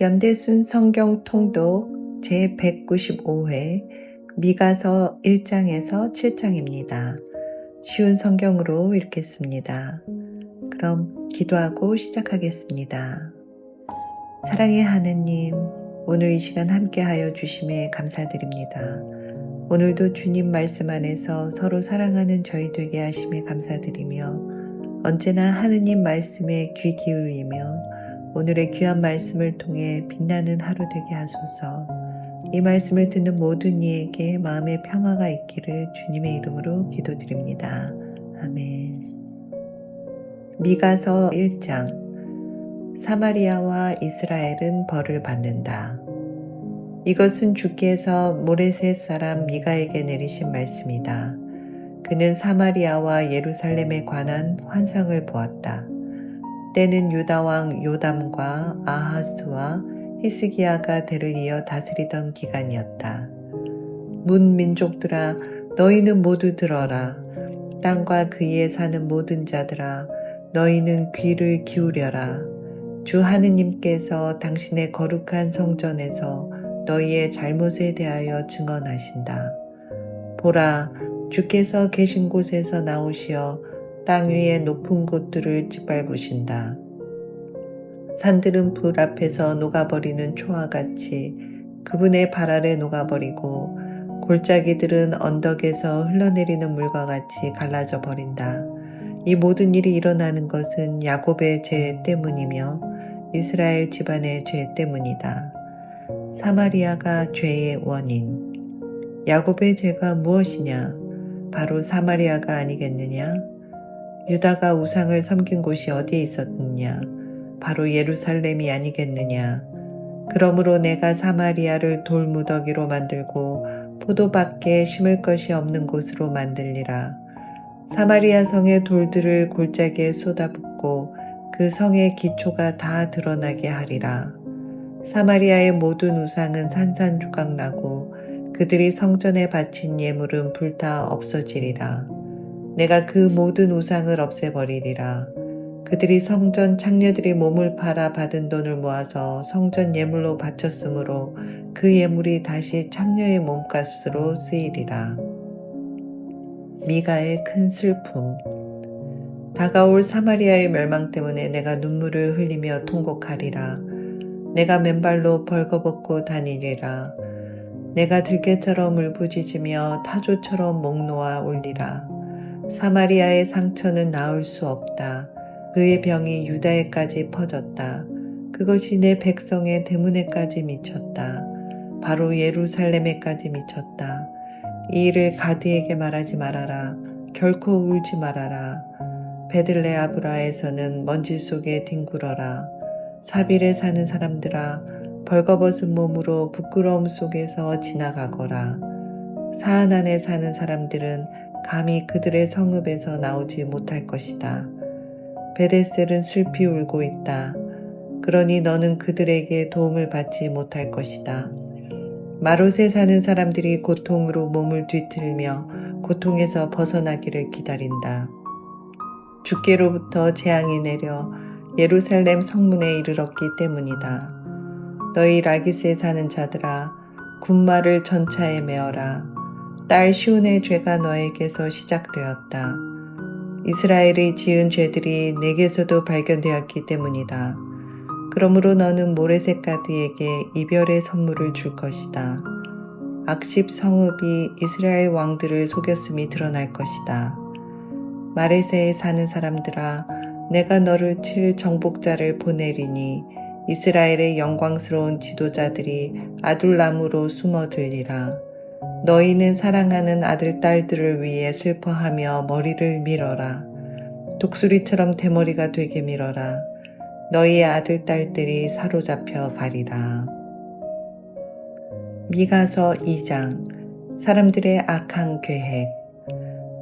연대순 성경 통독 제195회 미가서 1장에서 7장입니다. 쉬운 성경으로 읽겠습니다. 그럼 기도하고 시작하겠습니다. 사랑의 하느님, 오늘 이 시간 함께하여 주심에 감사드립니다. 오늘도 주님 말씀 안에서 서로 사랑하는 저희 되게 하심에 감사드리며 언제나 하느님 말씀에 귀 기울이며 오늘의 귀한 말씀을 통해 빛나는 하루 되게 하소서. 이 말씀을 듣는 모든 이에게 마음의 평화가 있기를 주님의 이름으로 기도드립니다. 아멘. 미가서 1장 사마리아와 이스라엘은 벌을 받는다. 이것은 주께서 모레셋 사람 미가에게 내리신 말씀이다. 그는 사마리아와 예루살렘에 관한 환상을 보았다. 때는 유다왕 요담과 아하스와 히스기야가 대를 이어 다스리던 기간이었다. 문 민족들아 너희는 모두 들어라. 땅과 그에 사는 모든 자들아 너희는 귀를 기울여라. 주 하느님께서 당신의 거룩한 성전에서 너희의 잘못에 대하여 증언하신다. 보라, 주께서 계신 곳에서 나오시어 땅 위의 높은 곳들을 짓밟으신다. 산들은 불 앞에서 녹아버리는 초화같이 그분의 발 아래 녹아버리고 골짜기들은 언덕에서 흘러내리는 물과 같이 갈라져 버린다. 이 모든 일이 일어나는 것은 야곱의 죄 때문이며 이스라엘 집안의 죄 때문이다. 사마리아가 죄의 원인. 야곱의 죄가 무엇이냐? 바로 사마리아가 아니겠느냐? 유다가 우상을 섬긴 곳이 어디에 있었느냐? 바로 예루살렘이 아니겠느냐? 그러므로 내가 사마리아를 돌무더기로 만들고 포도밖에 심을 것이 없는 곳으로 만들리라. 사마리아 성의 돌들을 골짜기에 쏟아붓고 그 성의 기초가 다 드러나게 하리라. 사마리아의 모든 우상은 산산조각 나고 그들이 성전에 바친 예물은 불타 없어지리라. 내가 그 모든 우상을 없애버리리라. 그들이 성전 창녀들이 몸을 팔아 받은 돈을 모아서 성전 예물로 바쳤으므로 그 예물이 다시 창녀의 몸값으로 쓰이리라. 미가의 큰 슬픔. 다가올 사마리아의 멸망 때문에 내가 눈물을 흘리며 통곡하리라. 내가 맨발로 벌거벗고 다니리라. 내가 들깨처럼 울부짖으며 타조처럼 목 놓아 울리라. 사마리아의 상처는 나을 수 없다. 그의 병이 유다에까지 퍼졌다. 그것이 내 백성의 대문에까지 미쳤다. 바로 예루살렘에까지 미쳤다. 이 일을 가드에게 말하지 말아라. 결코 울지 말아라. 베들레아브라에서는 먼지 속에 뒹굴어라. 사빌에 사는 사람들아 벌거벗은 몸으로 부끄러움 속에서 지나가거라. 사안 안에 사는 사람들은 감히 그들의 성읍에서 나오지 못할 것이다. 베데셀은 슬피 울고 있다. 그러니 너는 그들에게 도움을 받지 못할 것이다. 마롯에 사는 사람들이 고통으로 몸을 뒤틀며 고통에서 벗어나기를 기다린다. 주께로부터 재앙이 내려 예루살렘 성문에 이르렀기 때문이다. 너희 라기스에 사는 자들아 군마를 전차에 메어라. 딸 시온의 죄가 너에게서 시작되었다. 이스라엘이 지은 죄들이 내게서도 발견되었기 때문이다. 그러므로 너는 모래색 가드에게 이별의 선물을 줄 것이다. 악십 성읍이 이스라엘 왕들을 속였음이 드러날 것이다. 마레세에 사는 사람들아, 내가 너를 칠 정복자를 보내리니 이스라엘의 영광스러운 지도자들이 아둘람으로 숨어들리라. 너희는 사랑하는 아들, 딸들을 위해 슬퍼하며 머리를 밀어라. 독수리처럼 대머리가 되게 밀어라. 너희의 아들, 딸들이 사로잡혀 가리라. 미가서 2장 사람들의 악한 계획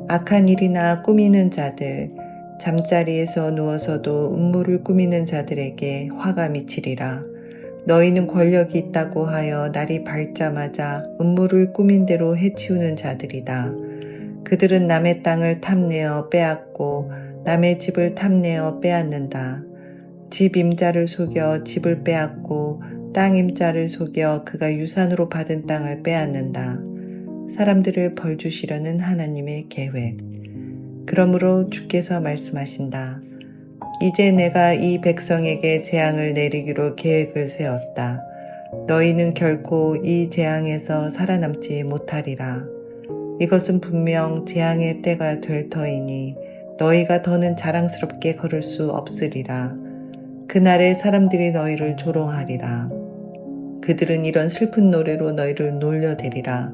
악한 일이나 꾸미는 자들 잠자리에서 누워서도 음모를 꾸미는 자들에게 화가 미치리라. 너희는 권력이 있다고 하여 날이 밝자마자 음모를 꾸민 대로 해치우는 자들이다. 그들은 남의 땅을 탐내어 빼앗고 남의 집을 탐내어 빼앗는다. 집 임자를 속여 집을 빼앗고 땅 임자를 속여 그가 유산으로 받은 땅을 빼앗는다. 사람들을 벌 주시려는 하나님의 계획. 그러므로 주께서 말씀하신다. 이제 내가 이 백성에게 재앙을 내리기로 계획을 세웠다. 너희는 결코 이 재앙에서 살아남지 못하리라. 이것은 분명 재앙의 때가 될 터이니 너희가 더는 자랑스럽게 걸을 수 없으리라. 그날에 사람들이 너희를 조롱하리라. 그들은 이런 슬픈 노래로 너희를 놀려대리라.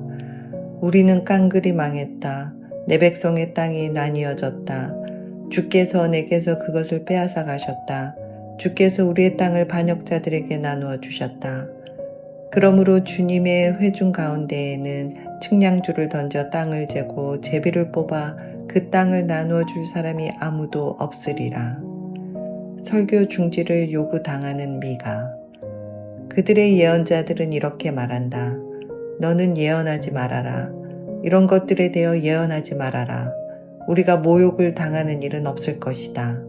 우리는 깡그리 망했다. 내 백성의 땅이 나뉘어졌다. 주께서 내게서 그것을 빼앗아 가셨다. 주께서 우리의 땅을 반역자들에게 나누어 주셨다. 그러므로 주님의 회중 가운데에는 측량줄을 던져 땅을 재고 제비를 뽑아 그 땅을 나누어 줄 사람이 아무도 없으리라. 설교 중지를 요구당하는 미가. 그들의 예언자들은 이렇게 말한다. 너는 예언하지 말아라. 이런 것들에 대해 예언하지 말아라. 우리가 모욕을 당하는 일은 없을 것이다.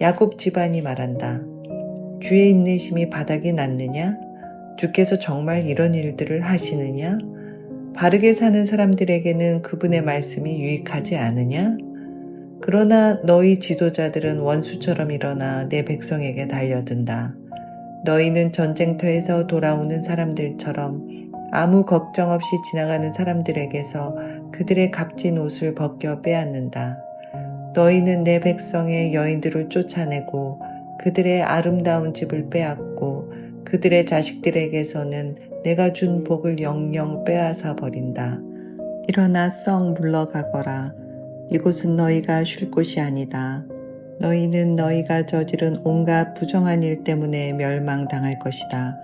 야곱 집안이 말한다. 주의 인내심이 바닥이 났느냐? 주께서 정말 이런 일들을 하시느냐? 바르게 사는 사람들에게는 그분의 말씀이 유익하지 않으냐? 그러나 너희 지도자들은 원수처럼 일어나 내 백성에게 달려든다. 너희는 전쟁터에서 돌아오는 사람들처럼 아무 걱정 없이 지나가는 사람들에게서 그들의 값진 옷을 벗겨 빼앗는다. 너희는 내 백성의 여인들을 쫓아내고 그들의 아름다운 집을 빼앗고 그들의 자식들에게서는 내가 준 복을 영영 빼앗아 버린다. 일어나 썩 물러가거라. 이곳은 너희가 쉴 곳이 아니다. 너희는 너희가 저지른 온갖 부정한 일 때문에 멸망당할 것이다.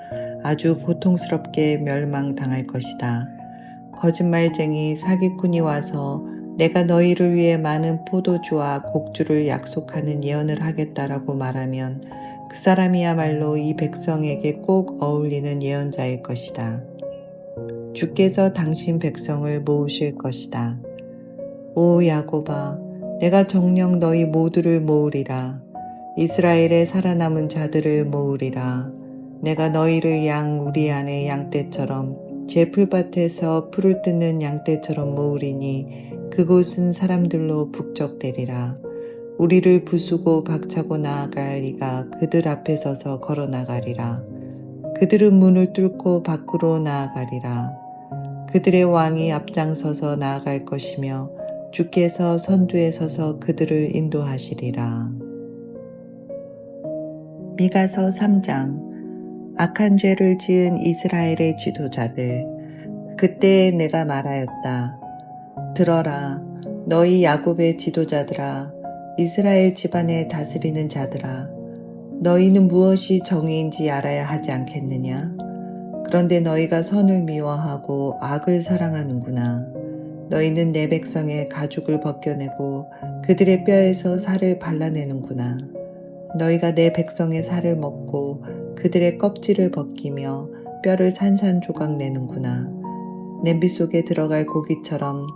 아주 고통스럽게 멸망당할 것이다. 거짓말쟁이 사기꾼이 와서 내가 너희를 위해 많은 포도주와 곡주를 약속하는 예언을 하겠다라고 말하면 그 사람이야말로 이 백성에게 꼭 어울리는 예언자일 것이다. 주께서 당신 백성을 모으실 것이다. 오 야고바, 내가 정령 너희 모두를 모으리라. 이스라엘의 살아남은 자들을 모으리라. 내가 너희를 양 우리 안의 양떼처럼 제 풀밭에서 풀을 뜯는 양떼처럼 모으리니 그곳은 사람들로 북적대리라. 우리를 부수고 박차고 나아갈 이가 그들 앞에 서서 걸어 나가리라. 그들은 문을 뚫고 밖으로 나아가리라. 그들의 왕이 앞장서서 나아갈 것이며 주께서 선두에 서서 그들을 인도하시리라. 미가서 3장 악한 죄를 지은 이스라엘의 지도자들 그때 내가 말하였다. 들어라 너희 야곱의 지도자들아 이스라엘 집안에 다스리는 자들아 너희는 무엇이 정의인지 알아야 하지 않겠느냐? 그런데 너희가 선을 미워하고 악을 사랑하는구나. 너희는 내 백성의 가죽을 벗겨내고 그들의 뼈에서 살을 발라내는구나. 너희가 내 백성의 살을 먹고 그들의 껍질을 벗기며 뼈를 산산조각 내는구나. 냄비 속에 들어갈 고기처럼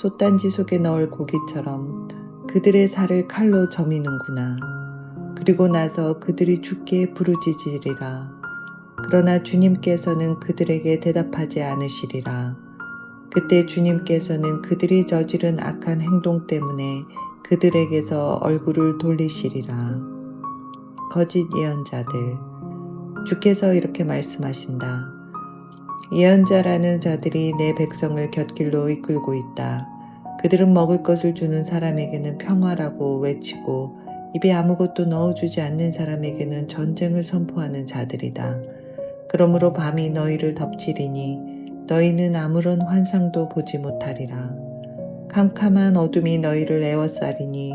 솥단지 속에 넣을 고기처럼 그들의 살을 칼로 저미는구나. 그리고 나서 그들이 죽게 부르짖으리라. 그러나 주님께서는 그들에게 대답하지 않으시리라. 그때 주님께서는 그들이 저지른 악한 행동 때문에 그들에게서 얼굴을 돌리시리라. 거짓 예언자들. 주께서 이렇게 말씀하신다. 예언자라는 자들이 내 백성을 곁길로 이끌고 있다. 그들은 먹을 것을 주는 사람에게는 평화라고 외치고 입에 아무것도 넣어주지 않는 사람에게는 전쟁을 선포하는 자들이다. 그러므로 밤이 너희를 덮치리니 너희는 아무런 환상도 보지 못하리라. 캄캄한 어둠이 너희를 애워싸리니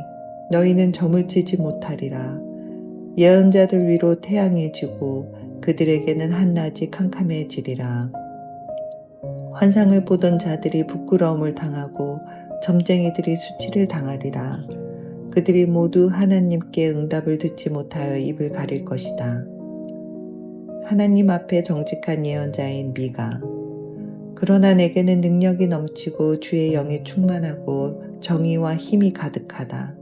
너희는 점을 치지 못하리라. 예언자들 위로 태양이 지고 그들에게는 한낮이 캄캄해지리라. 환상을 보던 자들이 부끄러움을 당하고 점쟁이들이 수치를 당하리라. 그들이 모두 하나님께 응답을 듣지 못하여 입을 가릴 것이다. 하나님 앞에 정직한 예언자인 미가 그러나 내게는 능력이 넘치고 주의 영이 충만하고 정의와 힘이 가득하다.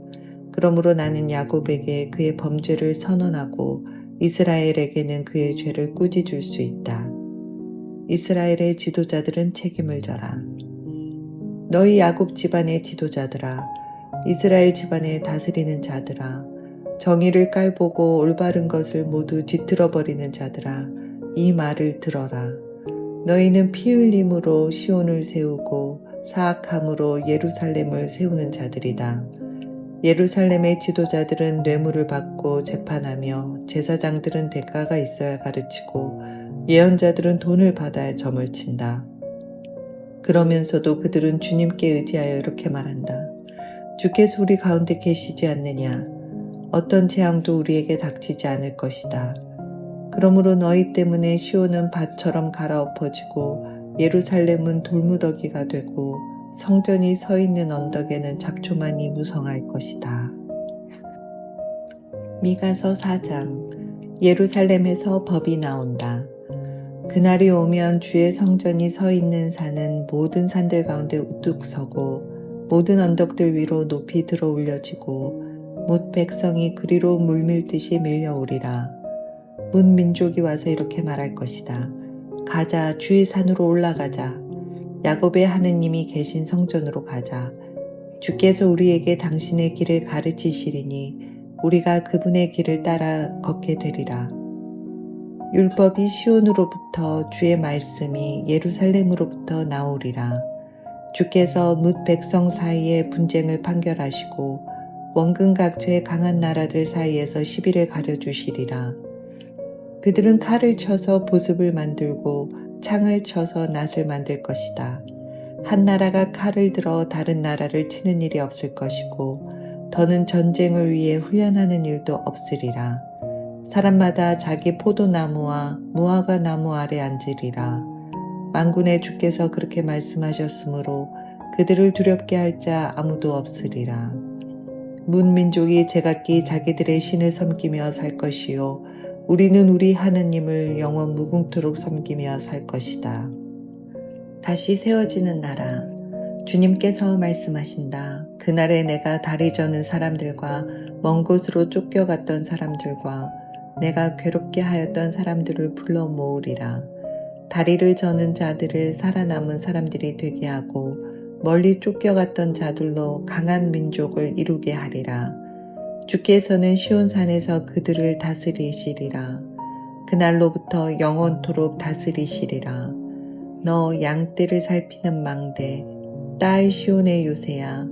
그러므로 나는 야곱에게 그의 범죄를 선언하고 이스라엘에게는 그의 죄를 꾸짖을 수 있다. 이스라엘의 지도자들은 책임을 져라. 너희 야곱 집안의 지도자들아, 이스라엘 집안의 다스리는 자들아, 정의를 깔보고 올바른 것을 모두 뒤틀어 버리는 자들아, 이 말을 들어라. 너희는 피 흘림으로 시온을 세우고 사악함으로 예루살렘을 세우는 자들이다. 예루살렘의 지도자들은 뇌물을 받고 재판하며 제사장들은 대가가 있어야 가르치고 예언자들은 돈을 받아야 점을 친다. 그러면서도 그들은 주님께 의지하여 이렇게 말한다. 주께서 우리 가운데 계시지 않느냐? 어떤 재앙도 우리에게 닥치지 않을 것이다. 그러므로 너희 때문에 시온은 밭처럼 갈아엎어지고 예루살렘은 돌무더기가 되고 성전이 서 있는 언덕에는 잡초만이 무성할 것이다. 미가서 4장 예루살렘에서 법이 나온다. 그날이 오면 주의 성전이 서 있는 산은 모든 산들 가운데 우뚝 서고 모든 언덕들 위로 높이 들어 올려지고 뭇 백성이 그리로 물밀듯이 밀려오리라. 문 민족이 와서 이렇게 말할 것이다. 가자, 주의 산으로 올라가자. 야곱의 하느님이 계신 성전으로 가자. 주께서 우리에게 당신의 길을 가르치시리니 우리가 그분의 길을 따라 걷게 되리라. 율법이 시온으로부터 주의 말씀이 예루살렘으로부터 나오리라. 주께서 뭇 백성 사이에 분쟁을 판결하시고 원근각처의 강한 나라들 사이에서 시비를 가려주시리라. 그들은 칼을 쳐서 보습을 만들고 창을 쳐서 낫을 만들 것이다. 한 나라가 칼을 들어 다른 나라를 치는 일이 없을 것이고 더는 전쟁을 위해 훈련하는 일도 없으리라. 사람마다 자기 포도나무와 무화과 나무 아래 앉으리라. 만군의 주께서 그렇게 말씀하셨으므로 그들을 두렵게 할 자 아무도 없으리라. 문민족이 제각기 자기들의 신을 섬기며 살 것이요. 우리는 우리 하느님을 영원 무궁토록 섬기며 살 것이다. 다시 세워지는 나라. 주님께서 말씀하신다. 그날에 내가 다리 저는 사람들과 먼 곳으로 쫓겨갔던 사람들과 내가 괴롭게 하였던 사람들을 불러 모으리라. 다리를 저는 자들을 살아남은 사람들이 되게 하고 멀리 쫓겨갔던 자들로 강한 민족을 이루게 하리라. 주께서는 시온산에서 그들을 다스리시리라. 그날로부터 영원토록 다스리시리라. 너 양떼를 살피는 망대, 딸 시온의 요새야.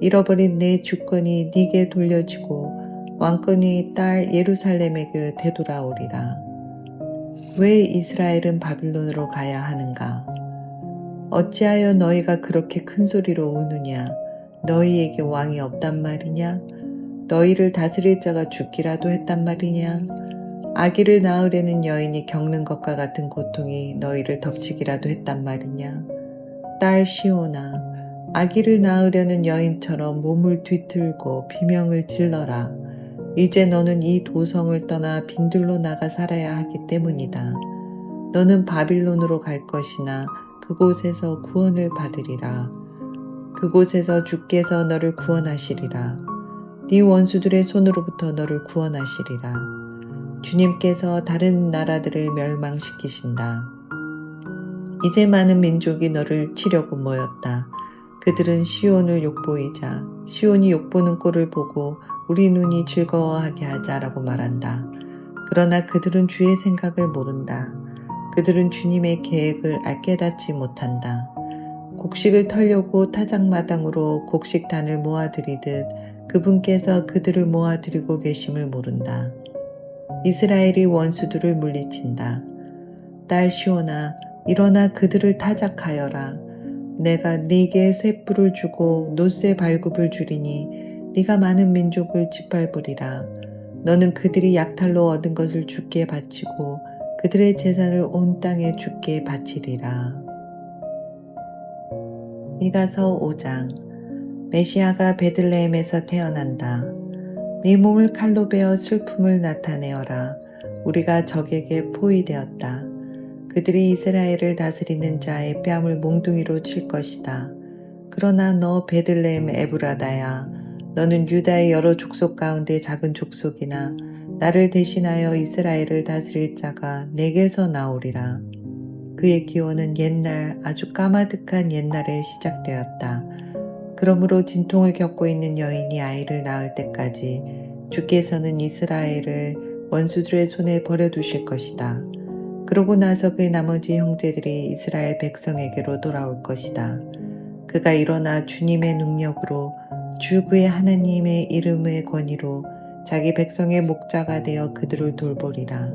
잃어버린 내 주권이 네게 돌려지고 왕권이 딸 예루살렘에게 되돌아오리라. 왜 이스라엘은 바빌론으로 가야 하는가? 어찌하여 너희가 그렇게 큰 소리로 우느냐? 너희에게 왕이 없단 말이냐? 너희를 다스릴 자가 죽기라도 했단 말이냐? 아기를 낳으려는 여인이 겪는 것과 같은 고통이 너희를 덮치기라도 했단 말이냐? 딸 시오나, 아기를 낳으려는 여인처럼 몸을 뒤틀고 비명을 질러라. 이제 너는 이 도성을 떠나 빈들로 나가 살아야 하기 때문이다. 너는 바빌론으로 갈 것이나 그곳에서 구원을 받으리라. 그곳에서 주께서 너를 구원하시리라. 네 원수들의 손으로부터 너를 구원하시리라. 주님께서 다른 나라들을 멸망시키신다. 이제 많은 민족이 너를 치려고 모였다. 그들은 시온을 욕보이자 시온이 욕보는 꼴을 보고 우리 눈이 즐거워하게 하자라고 말한다. 그러나 그들은 주의 생각을 모른다. 그들은 주님의 계획을 깨닫지 못한다. 곡식을 털려고 타작마당으로 곡식단을 모아들이듯 그분께서 그들을 모아들이고 계심을 모른다. 이스라엘이 원수들을 물리친다. 딸 시오나 일어나 그들을 타작하여라. 내가 네게 쇠뿔을 주고 노쇠 발굽을 주리니 네가 많은 민족을 짓밟으리라. 너는 그들이 약탈로 얻은 것을 주께 바치고 그들의 재산을 온 땅에 주께 바치리라. 미가서 5장 메시아가 베들레헴에서 태어난다. 네 몸을 칼로 베어 슬픔을 나타내어라. 우리가 적에게 포위되었다. 그들이 이스라엘을 다스리는 자의 뺨을 몽둥이로 칠 것이다. 그러나 너 베들레헴 에브라다야 너는 유다의 여러 족속 가운데 작은 족속이나 나를 대신하여 이스라엘을 다스릴 자가 내게서 나오리라. 그의 기원은 옛날 아주 까마득한 옛날에 시작되었다. 그러므로 진통을 겪고 있는 여인이 아이를 낳을 때까지 주께서는 이스라엘을 원수들의 손에 버려두실 것이다. 그러고 나서 그의 나머지 형제들이 이스라엘 백성에게로 돌아올 것이다. 그가 일어나 주님의 능력으로 주 그의 하나님의 이름의 권위로 자기 백성의 목자가 되어 그들을 돌보리라.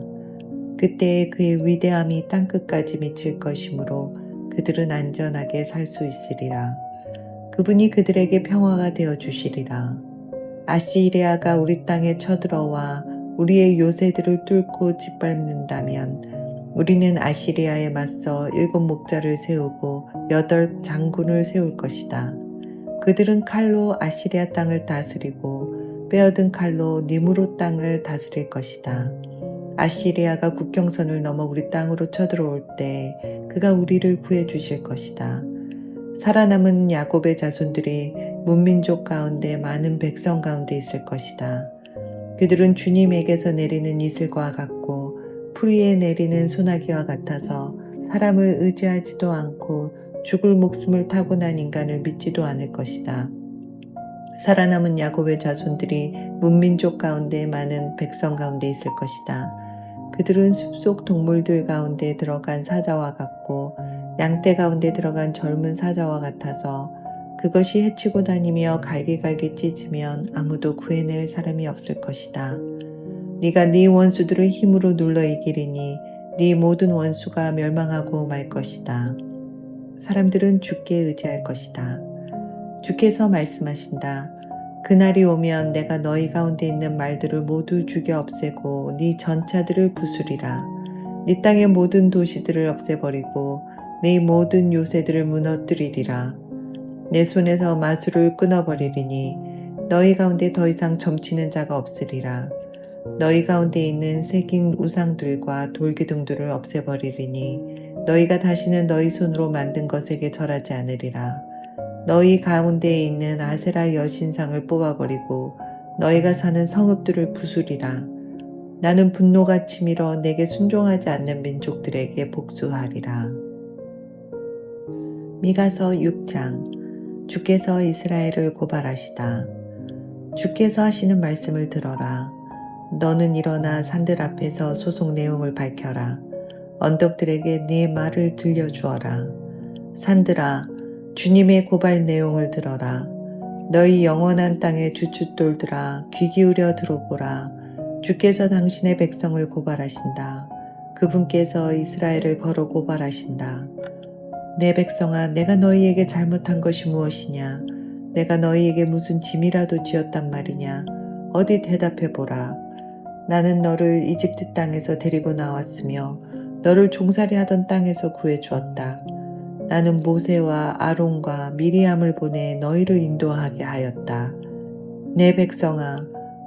그때에 그의 위대함이 땅끝까지 미칠 것이므로 그들은 안전하게 살 수 있으리라. 그분이 그들에게 평화가 되어 주시리라. 아시리아가 우리 땅에 쳐들어와 우리의 요새들을 뚫고 짓밟는다면 우리는 아시리아에 맞서 일곱 목자를 세우고 여덟 장군을 세울 것이다. 그들은 칼로 아시리아 땅을 다스리고 빼어든 칼로 니무로 땅을 다스릴 것이다. 아시리아가 국경선을 넘어 우리 땅으로 쳐들어올 때 그가 우리를 구해 주실 것이다. 살아남은 야곱의 자손들이 문민족 가운데 많은 백성 가운데 있을 것이다. 그들은 주님에게서 내리는 이슬과 같고 풀위에 내리는 소나기와 같아서 사람을 의지하지도 않고 죽을 목숨을 타고난 인간을 믿지도 않을 것이다. 살아남은 야곱의 자손들이 문민족 가운데 많은 백성 가운데 있을 것이다. 그들은 숲속 동물들 가운데 들어간 사자와 같고 양떼 가운데 들어간 젊은 사자와 같아서 그것이 해치고 다니며 갈기갈기 찢으면 아무도 구해낼 사람이 없을 것이다. 네가 네 원수들을 힘으로 눌러 이기리니 네 모든 원수가 멸망하고 말 것이다. 사람들은 주께 의지할 것이다. 주께서 말씀하신다. 그날이 오면 내가 너희 가운데 있는 말들을 모두 죽여 없애고 네 전차들을 부수리라. 네 땅의 모든 도시들을 없애버리고 네 모든 요새들을 무너뜨리리라. 내 손에서 마술을 끊어버리리니 너희 가운데 더 이상 점치는 자가 없으리라. 너희 가운데 있는 새긴 우상들과 돌기둥들을 없애버리리니 너희가 다시는 너희 손으로 만든 것에게 절하지 않으리라. 너희 가운데에 있는 아세라 여신상을 뽑아버리고 너희가 사는 성읍들을 부수리라. 나는 분노가 치밀어 내게 순종하지 않는 민족들에게 복수하리라. 미가서 6장 주께서 이스라엘을 고발하시다. 주께서 하시는 말씀을 들어라. 너는 일어나 산들 앞에서 소송 내용을 밝혀라. 언덕들에게 네 말을 들려주어라. 산들아, 주님의 고발 내용을 들어라. 너희 영원한 땅의 주춧돌들아, 귀 기울여 들어보라. 주께서 당신의 백성을 고발하신다. 그분께서 이스라엘을 걸어 고발하신다. 내 백성아, 내가 너희에게 잘못한 것이 무엇이냐? 내가 너희에게 무슨 짐이라도 지었단 말이냐? 어디 대답해 보라. 나는 너를 이집트 땅에서 데리고 나왔으며 너를 종살이 하던 땅에서 구해 주었다. 나는 모세와 아론과 미리암을 보내 너희를 인도하게 하였다. 내 백성아,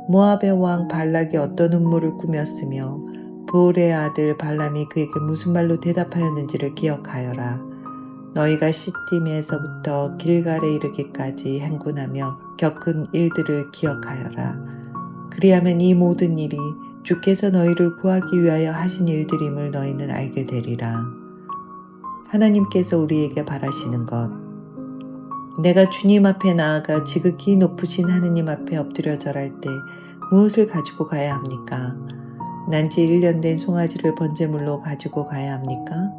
모압의 왕 발락이 어떤 음모를 꾸몄으며 보울의 아들 발람이 그에게 무슨 말로 대답하였는지를 기억하여라. 너희가 시팀에서부터 길갈에 이르기까지 행군하며 겪은 일들을 기억하여라. 그리하면 이 모든 일이 주께서 너희를 구하기 위하여 하신 일들임을 너희는 알게 되리라. 하나님께서 우리에게 바라시는 것. 내가 주님 앞에 나아가 지극히 높으신 하느님 앞에 엎드려 절할 때 무엇을 가지고 가야 합니까? 난지 1년 된 송아지를 번제물로 가지고 가야 합니까?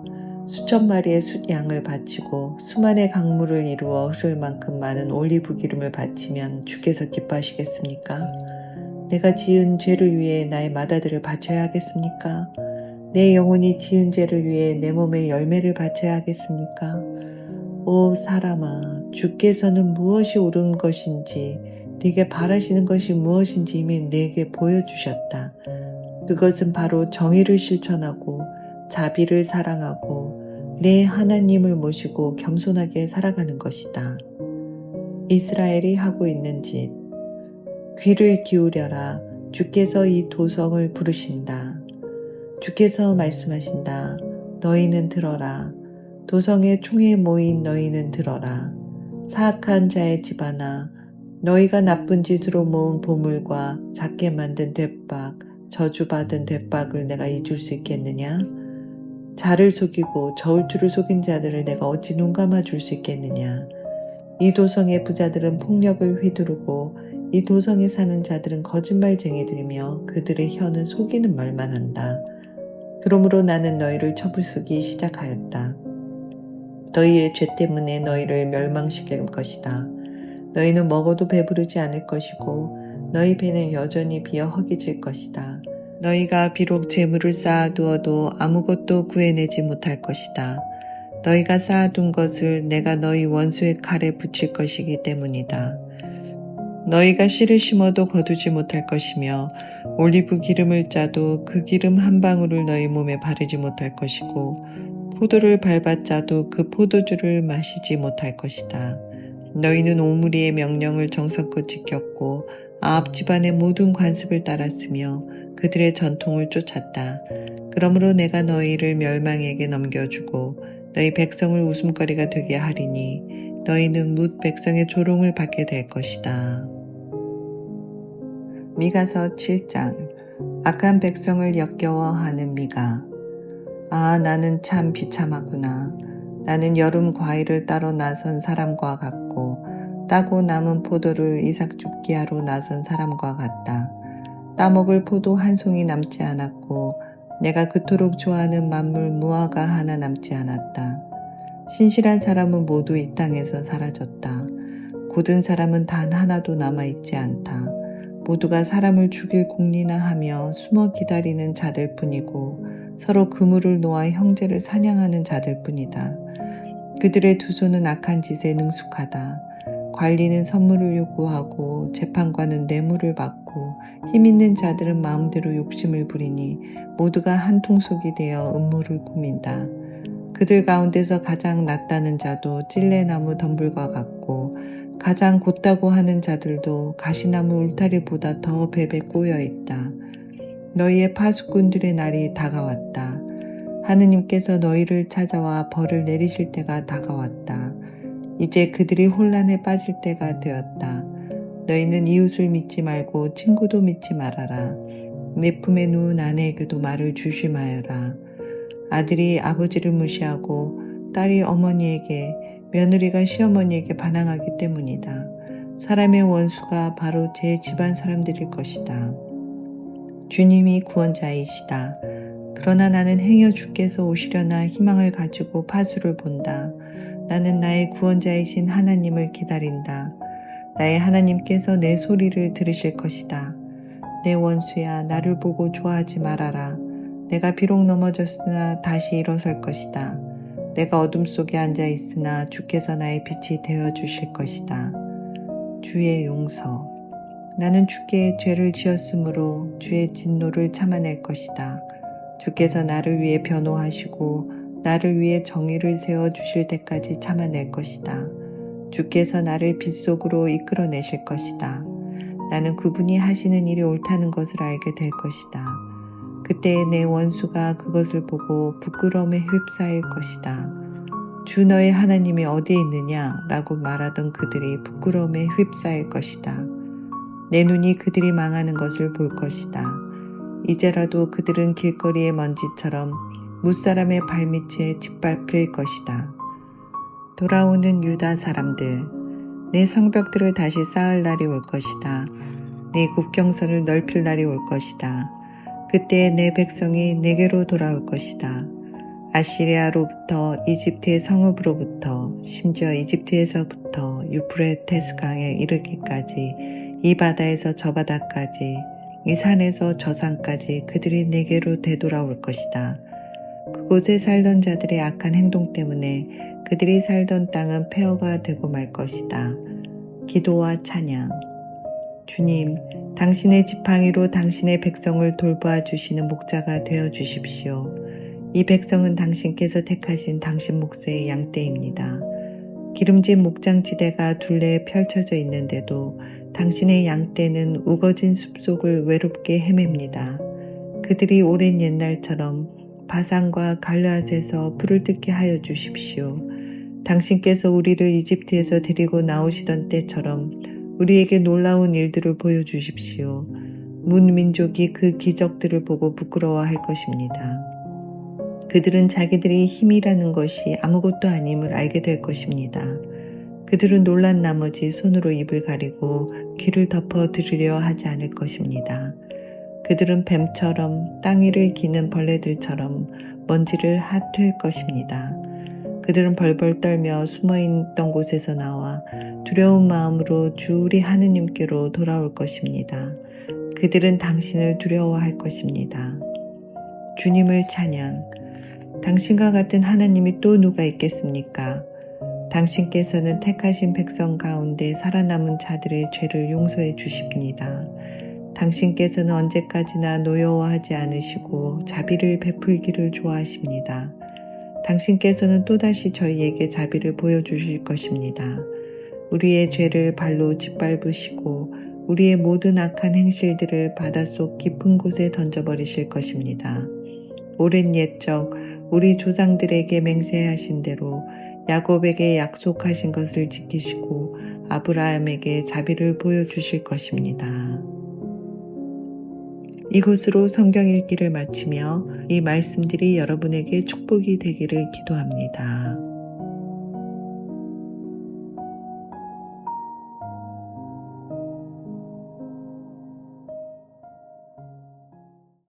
수천 마리의 숫양을 바치고 수만의 강물을 이루어 흐를 만큼 많은 올리브 기름을 바치면 주께서 기뻐하시겠습니까? 내가 지은 죄를 위해 나의 마다들을 바쳐야 하겠습니까? 내 영혼이 지은 죄를 위해 내 몸의 열매를 바쳐야 하겠습니까? 오 사람아, 주께서는 무엇이 옳은 것인지, 네게 바라시는 것이 무엇인지 이미 내게 보여주셨다. 그것은 바로 정의를 실천하고 자비를 사랑하고 내 하나님을 모시고 겸손하게 살아가는 것이다. 이스라엘이 하고 있는 짓. 귀를 기울여라. 주께서 이 도성을 부르신다. 주께서 말씀하신다. 너희는 들어라. 도성의 총에 모인 너희는 들어라. 사악한 자의 집안아, 너희가 나쁜 짓으로 모은 보물과 작게 만든 뎨박, 저주받은 대박을 내가 잊을 수 있겠느냐? 자를 속이고 저울주를 속인 자들을 내가 어찌 눈 감아 줄 수 있겠느냐? 이 도성의 부자들은 폭력을 휘두르고 이 도성에 사는 자들은 거짓말쟁이들이며 그들의 혀는 속이는 말만 한다. 그러므로 나는 너희를 쳐부수기 시작하였다. 너희의 죄 때문에 너희를 멸망시킬 것이다. 너희는 먹어도 배부르지 않을 것이고 너희 배는 여전히 비어 허기질 것이다. 너희가 비록 재물을 쌓아두어도 아무것도 구해내지 못할 것이다. 너희가 쌓아둔 것을 내가 너희 원수의 칼에 붙일 것이기 때문이다. 너희가 씨를 심어도 거두지 못할 것이며 올리브 기름을 짜도 그 기름 한 방울을 너희 몸에 바르지 못할 것이고 포도를 밟아 짜도 그 포도주를 마시지 못할 것이다. 너희는 오므리의 명령을 정성껏 지켰고 아합 집안의 모든 관습을 따랐으며 그들의 전통을 쫓았다. 그러므로 내가 너희를 멸망에게 넘겨주고 너희 백성을 웃음거리가 되게 하리니 너희는 뭇 백성의 조롱을 받게 될 것이다. 미가서 7장 악한 백성을 역겨워하는 미가 아 나는 참 비참하구나. 나는 여름 과일을 따러 나선 사람과 같고 따고 남은 포도를 이삭 줍기하러 나선 사람과 같다. 따먹을 포도 한 송이 남지 않았고 내가 그토록 좋아하는 만물 무화과 하나 남지 않았다. 신실한 사람은 모두 이 땅에서 사라졌다. 고든 사람은 단 하나도 남아있지 않다. 모두가 사람을 죽일 궁리나 하며 숨어 기다리는 자들 뿐이고 서로 그물을 놓아 형제를 사냥하는 자들 뿐이다. 그들의 두 손은 악한 짓에 능숙하다. 관리는 선물을 요구하고 재판관은 뇌물을 받고 힘 있는 자들은 마음대로 욕심을 부리니 모두가 한 통속이 되어 음모를 꾸민다. 그들 가운데서 가장 낫다는 자도 찔레나무 덤불과 같고 가장 곧다고 하는 자들도 가시나무 울타리보다 더 베베 꼬여 있다. 너희의 파수꾼들의 날이 다가왔다. 하느님께서 너희를 찾아와 벌을 내리실 때가 다가왔다. 이제 그들이 혼란에 빠질 때가 되었다. 너희는 이웃을 믿지 말고 친구도 믿지 말아라. 내 품에 누운 아내에게도 말을 주심하여라. 아들이 아버지를 무시하고 딸이 어머니에게 며느리가 시어머니에게 반항하기 때문이다. 사람의 원수가 바로 제 집안 사람들일 것이다. 주님이 구원자이시다. 그러나 나는 행여 주께서 오시려나 희망을 가지고 파수를 본다. 나는 나의 구원자이신 하나님을 기다린다. 나의 하나님께서 내 소리를 들으실 것이다. 내 원수야, 나를 보고 좋아하지 말아라. 내가 비록 넘어졌으나 다시 일어설 것이다. 내가 어둠 속에 앉아 있으나 주께서 나의 빛이 되어 주실 것이다. 주의 용서. 나는 주께 죄를 지었으므로 주의 진노를 참아낼 것이다. 주께서 나를 위해 변호하시고 나를 위해 정의를 세워 주실 때까지 참아낼 것이다. 주께서 나를 빛 속으로 이끌어내실 것이다. 나는 그분이 하시는 일이 옳다는 것을 알게 될 것이다. 그때 내 원수가 그것을 보고 부끄러움에 휩싸일 것이다. 주 너의 하나님이 어디에 있느냐? 라고 말하던 그들이 부끄러움에 휩싸일 것이다. 내 눈이 그들이 망하는 것을 볼 것이다. 이제라도 그들은 길거리의 먼지처럼 무사람의 발밑에 짓밟힐 것이다. 돌아오는 유다 사람들, 내 성벽들을 다시 쌓을 날이 올 것이다. 내 국경선을 넓힐 날이 올 것이다. 그때 내 백성이 내게로 돌아올 것이다. 아시리아로부터 이집트의 성읍으로부터 심지어 이집트에서부터 유프레테스 강에 이르기까지 이 바다에서 저 바다까지 이 산에서 저 산까지 그들이 내게로 되돌아올 것이다. 그곳에 살던 자들의 악한 행동 때문에 그들이 살던 땅은 폐허가 되고 말 것이다. 기도와 찬양. 주님, 당신의 지팡이로 당신의 백성을 돌보아 주시는 목자가 되어 주십시오. 이 백성은 당신께서 택하신 당신 목새의 양떼입니다. 기름진 목장지대가 둘레에 펼쳐져 있는데도 당신의 양떼는 우거진 숲속을 외롭게 헤맵니다. 그들이 오랜 옛날처럼 바산과 갈르앗에서 불을 뜯게 하여 주십시오. 당신께서 우리를 이집트에서 데리고 나오시던 때처럼 우리에게 놀라운 일들을 보여주십시오. 문민족이 그 기적들을 보고 부끄러워할 것입니다. 그들은 자기들이 힘이라는 것이 아무것도 아님을 알게 될 것입니다. 그들은 놀란 나머지 손으로 입을 가리고 귀를 덮어 들으려 하지 않을 것입니다. 그들은 뱀처럼 땅 위를 기는 벌레들처럼 먼지를 핫을 것입니다. 그들은 벌벌 떨며 숨어 있던 곳에서 나와 두려운 마음으로 주 우리 하느님께로 돌아올 것입니다. 그들은 당신을 두려워할 것입니다. 주님을 찬양. 당신과 같은 하나님이 또 누가 있겠습니까? 당신께서는 택하신 백성 가운데 살아남은 자들의 죄를 용서해 주십니다. 당신께서는 언제까지나 노여워하지 않으시고 자비를 베풀기를 좋아하십니다. 당신께서는 또다시 저희에게 자비를 보여주실 것입니다. 우리의 죄를 발로 짓밟으시고 우리의 모든 악한 행실들을 바닷속 깊은 곳에 던져버리실 것입니다. 오랜 옛적 우리 조상들에게 맹세하신 대로 야곱에게 약속하신 것을 지키시고 아브라함에게 자비를 보여주실 것입니다. 이곳으로 성경 읽기를 마치며 이 말씀들이 여러분에게 축복이 되기를 기도합니다.